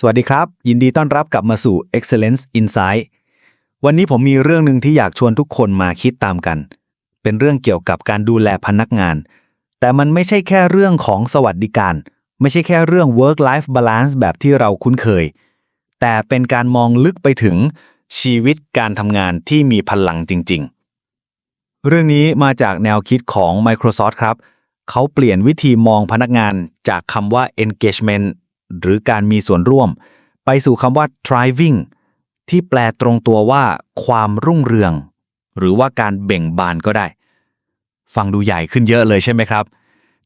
สวัสดีครับ ยินดีต้อนรับกลับมาสู่ Excellence Insight วันนี้ผมมีเรื่องหนึ่งที่อยากชวนทุกคนมาคิดตามกัน เป็นเรื่องเกี่ยวกับการดูแลพนักงาน แต่มันไม่ใช่แค่เรื่องของสวัสดิการ ไม่ใช่แค่เรื่อง work life balance แบบที่เราคุ้นเคย แต่เป็นการมองลึกไปถึงชีวิตการทำงานที่มีพลังจริง ๆ เรื่องนี้มาจากแนวคิดของ Microsoft ครับ เขาเปลี่ยนวิธีมองพนักงานจากคำว่า engagement หรือการมีส่วนร่วม ไปสู่คำว่า thriving ที่แปลตรงตัวว่า ความรุ่งเรือง หรือว่าการเบ่งบานก็ได้ ฟังดูใหญ่ขึ้นเยอะเลยใช่ไหมครับ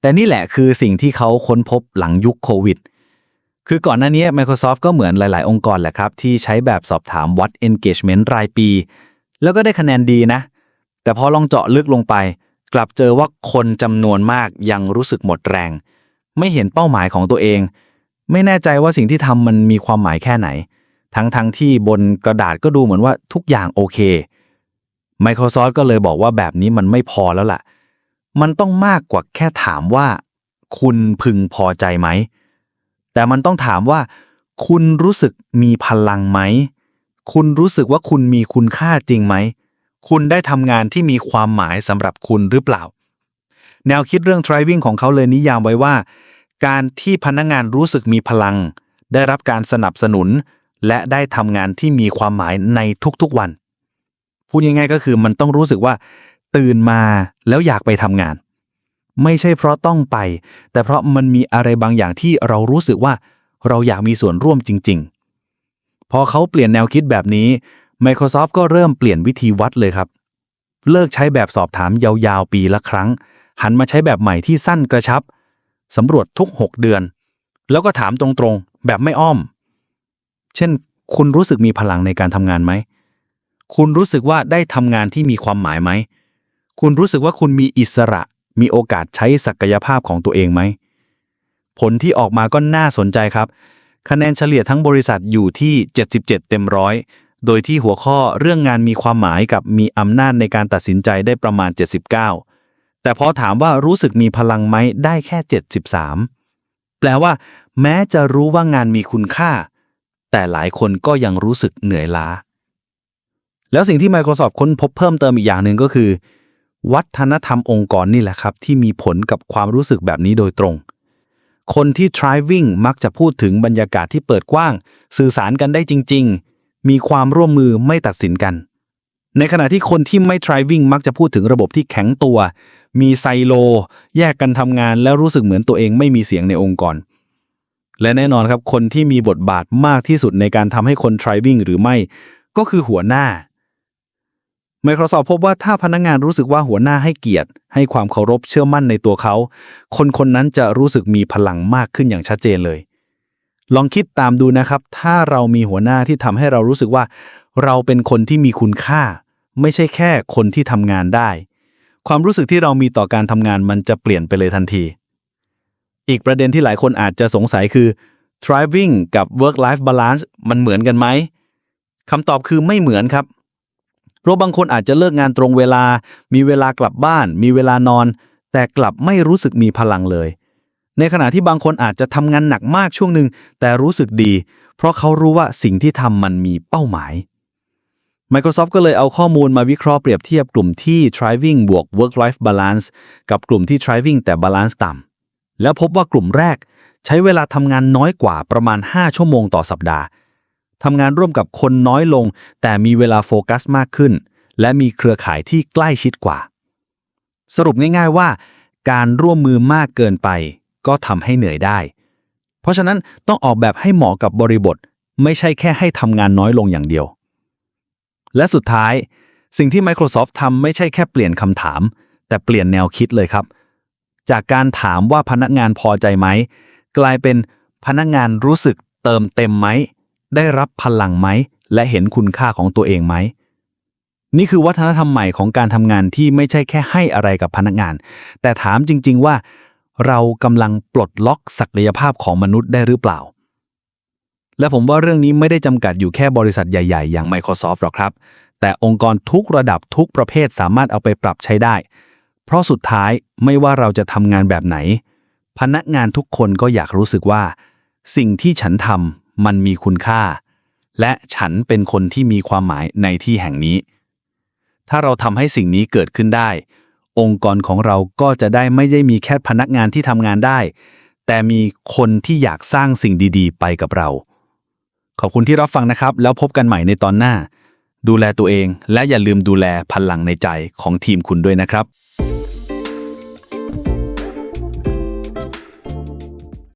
แต่นี่แหละคือสิ่งที่เขาค้นพบหลังยุคโควิด คือก่อนหน้านี้ Microsoft ก็เหมือนหลาย ๆ องค์กรแหละครับ ที่ใช้แบบสอบถามวัด engagement รายปี แล้วก็ได้คะแนนดีนะ แต่พอลองเจาะลึกลงไป กลับเจอว่าคนจำนวนมากยังรู้สึกหมดแรง ไม่เห็นเป้าหมายของตัวเอง ไม่แน่ใจว่าสิ่งที่ทำมันมีความหมายแค่ไหน ทั้งทั้งที่บนกระดาษก็ดูเหมือนว่าทุกอย่างโอเค Microsoft ก็เลยบอกว่าแบบนี้มันไม่พอแล้วล่ะ มันต้องมากกว่าแค่ถามว่า คุณพึงพอใจไหม แต่มันต้องถามว่า คุณรู้สึกมีพลังไหม คุณรู้สึกว่าคุณมีคุณค่าจริงไหม คุณได้ทำงานที่มีความหมายสำหรับคุณหรือเปล่า แนวคิดเรื่อง driving ของเขาเลยนิยามไว้ว่า การที่พนักงานรู้สึกมีพลัง ได้รับการสนับสนุน และได้ทำงานที่มีความหมายในทุกๆวัน พูดง่ายๆก็คือมันต้องรู้สึกว่า ตื่นมาแล้วอยากไปทำงาน ไม่ใช่เพราะต้องไป แต่เพราะมันมีอะไรบางอย่างที่เรารู้สึกว่าเราอยากมีส่วนร่วมจริง ๆ พอเขาเปลี่ยนแนวคิดแบบนี้ Microsoft ก็เริ่มเปลี่ยนวิธีวัดเลยครับ เลิกใช้แบบสอบถามยาวๆ ปีละครั้ง หันมาใช้แบบใหม่ที่สั้นกระชับ สำรวจทุก 6 เดือน แล้วก็ถามตรงๆ แบบไม่อ้อม เช่น คุณรู้สึกมีพลังในการทำงานไหม คุณรู้สึกว่าได้ทำงานที่มีความหมายไหม คุณรู้สึกว่าคุณมีอิสระ มีโอกาสใช้ศักยภาพของตัวเองไหม ผลที่ออกมาก็น่าสนใจครับ คะแนนเฉลี่ยทั้งบริษัทอยู่ที่ 77 เต็มร้อยโดยที่หัวข้อเรื่องงานมีความหมายกับมีอำนาจในการตัดสินใจได้ประมาณ 79 แต่พอถามว่ารู้สึกมีพลังไหมได้แค่ 73 แปลว่า แม้จะรู้ว่างานมีคุณค่า แต่หลายคนก็ยังรู้สึกเหนื่อยล้า แล้วสิ่งที่ Microsoft ค้นพบเพิ่มเติมอีกอย่างหนึ่งก็คือ วัฒนธรรมองค์กรนี่แหละครับ ที่มีผลกับความรู้สึกแบบนี้โดยตรง คนที่ thriving มักจะพูดถึงบรรยากาศที่เปิดกว้าง สื่อสารกันได้จริง ๆ มีความร่วมมือไม่ตัดสินกัน ในขณะที่คนที่ไม่ thriving มักจะพูดถึงระบบที่แข็งตัว มีไซโล แยกกันทำงานแล้วรู้สึกเหมือนตัวเองไม่มีเสียงในองค์กร และแน่นอนครับคนที่มีบทบาทมากที่สุดในการทำให้คน thriving หรือไม่ ก็คือหัวหน้า Microsoft พบว่าถ้าพนักงานรู้สึกว่าหัวหน้าให้เกียรติ ให้ความเคารพเชื่อมั่นในตัวเขา คนคนนั้นจะรู้สึกมีพลังมากขึ้นอย่างชัดเจนเลย ลองคิดตามดูนะครับ ถ้าเรามีหัวหน้าที่ทำให้เรารู้สึกว่า เราเป็นคนที่มีคุณค่า ไม่ใช่แค่คนที่ทำงานได้ ความรู้สึกที่เรามีต่อการทำงานมันจะเปลี่ยนไปเลยทันที อีกประเด็นที่หลายคนอาจจะสงสัยคือ thriving กับ work life balance มันเหมือนกันไหมคำตอบคือไม่เหมือนครับเพราะบางคนอาจจะเลิกงานตรงเวลา มีเวลากลับบ้าน มีเวลานอน แต่กลับไม่รู้สึกมีพลังเลย ในขณะที่บางคนอาจจะทำงานหนักมากช่วงหนึ่งแต่รู้สึกดี เพราะเขารู้ว่าสิ่งที่ทำมันมีเป้าหมาย Microsoft ก็เลยเอาข้อมูลมาวิเคราะห์เปรียบเทียบกลุ่มที่ thriving บวก work life balance กับกลุ่มที่ thriving แต่ balance ต่ำ แล้วพบว่ากลุ่มแรก ใช้เวลาทำงานน้อยกว่าประมาณ 5 ชั่วโมงต่อสัปดาห์ทำงานร่วมกับคนน้อยลง แต่มีเวลาโฟกัสมากขึ้น และมีเครือข่ายที่ใกล้ชิดกว่า สรุปง่ายๆว่า การร่วมมือมากเกินไป ก็ทำให้เหนื่อยได้ เพราะฉะนั้นต้องออกแบบให้เหมาะกับบริบท ไม่ใช่แค่ให้ทำงานน้อยลงอย่างเดียว และสุดท้าย สิ่งที่ Microsoft ทำไม่ใช่แค่เปลี่ยนคำถาม แต่เปลี่ยนแนวคิดเลยครับ จากการถามว่าพนักงานพอใจไหม กลายเป็นพนักงานรู้สึกเติมเต็มไหม ได้รับพลังไหม และเห็นคุณค่าของตัวเองไหม นี่คือวัฒนธรรมใหม่ของการทำงานที่ไม่ใช่แค่ให้อะไรกับพนักงาน แต่ถามจริง ๆ ว่า เรากำลังปลดล็อกศักยภาพของมนุษย์ได้หรือเปล่า และผมว่าเรื่องนี้ไม่ได้จำกัดอยู่แค่บริษัทใหญ่ๆ อย่าง Microsoft หรอกครับ แต่องค์กรทุกระดับทุกประเภทสามารถเอาไปปรับใช้ได้ เพราะสุดท้ายไม่ว่าเราจะทำงานแบบไหน พนักงานทุกคนก็อยากรู้สึกว่า สิ่งที่ฉันทำมันมีคุณค่า และฉันเป็นคนที่มีความหมายในที่แห่งนี้ ถ้าเราทำให้สิ่งนี้เกิดขึ้นได้ องค์กรของเราก็จะได้ไม่ได้มีแค่พนักงานที่ทำงานได้ แต่มีคนที่อยากสร้างสิ่งดี ๆ ไปกับเรา ขอบคุณที่รับฟังนะครับ แล้วพบกันใหม่ในตอนหน้า ดูแลตัวเอง และอย่าลืมดูแลพลังในใจของทีมคุณด้วยนะครับ